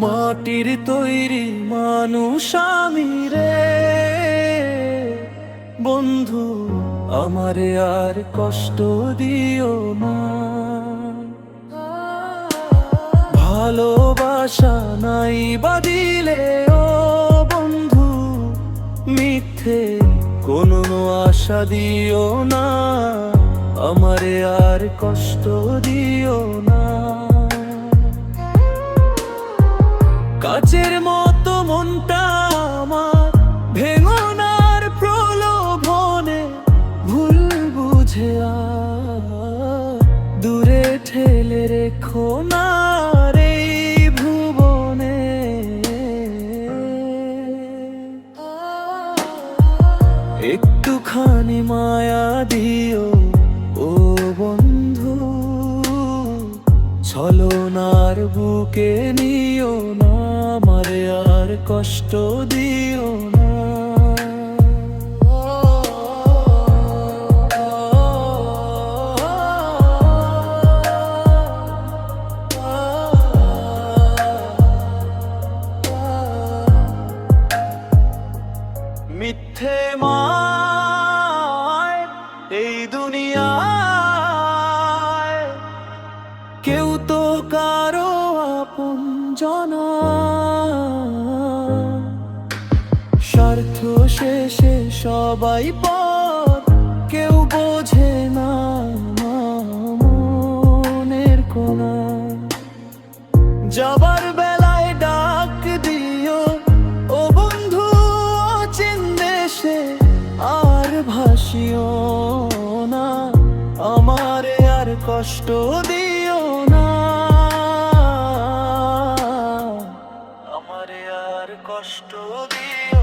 মাটির তৈরি মানুষ আমি রে। বন্ধু, আমারে আর কষ্ট দিও না। ভালোবাসা নাই বাদিলে ও বন্ধু, মিথ্যে কোনো আশা দিও না। আমারে আর কষ্ট দিও না। কাচের মতো মনটা আমার, ভেঙনার প্রলোভনে ভুল বুঝে দূরে ঠেলে রেখো না ভুবনে। একটুখানি মায়া দিও। ছলনার বুকে নিও না আমারে আর কষ্ট দিও না। মিথ্যে মায় কেউ তো কারও আপন জনা। স্বার্থ শেষে সবাই পর কেউ বোঝে না মনের কোনা যাবার বেলায় ডাক দিও, ও বন্ধু, অচিন দেশে আর ভাসিও না। আমারে আর কষ্ট দিও কষ্ট দিও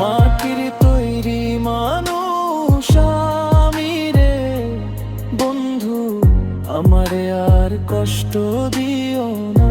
মাটির তৈরি মানুষ আমি রে। বন্ধু আমারে আর কষ্ট দিও না।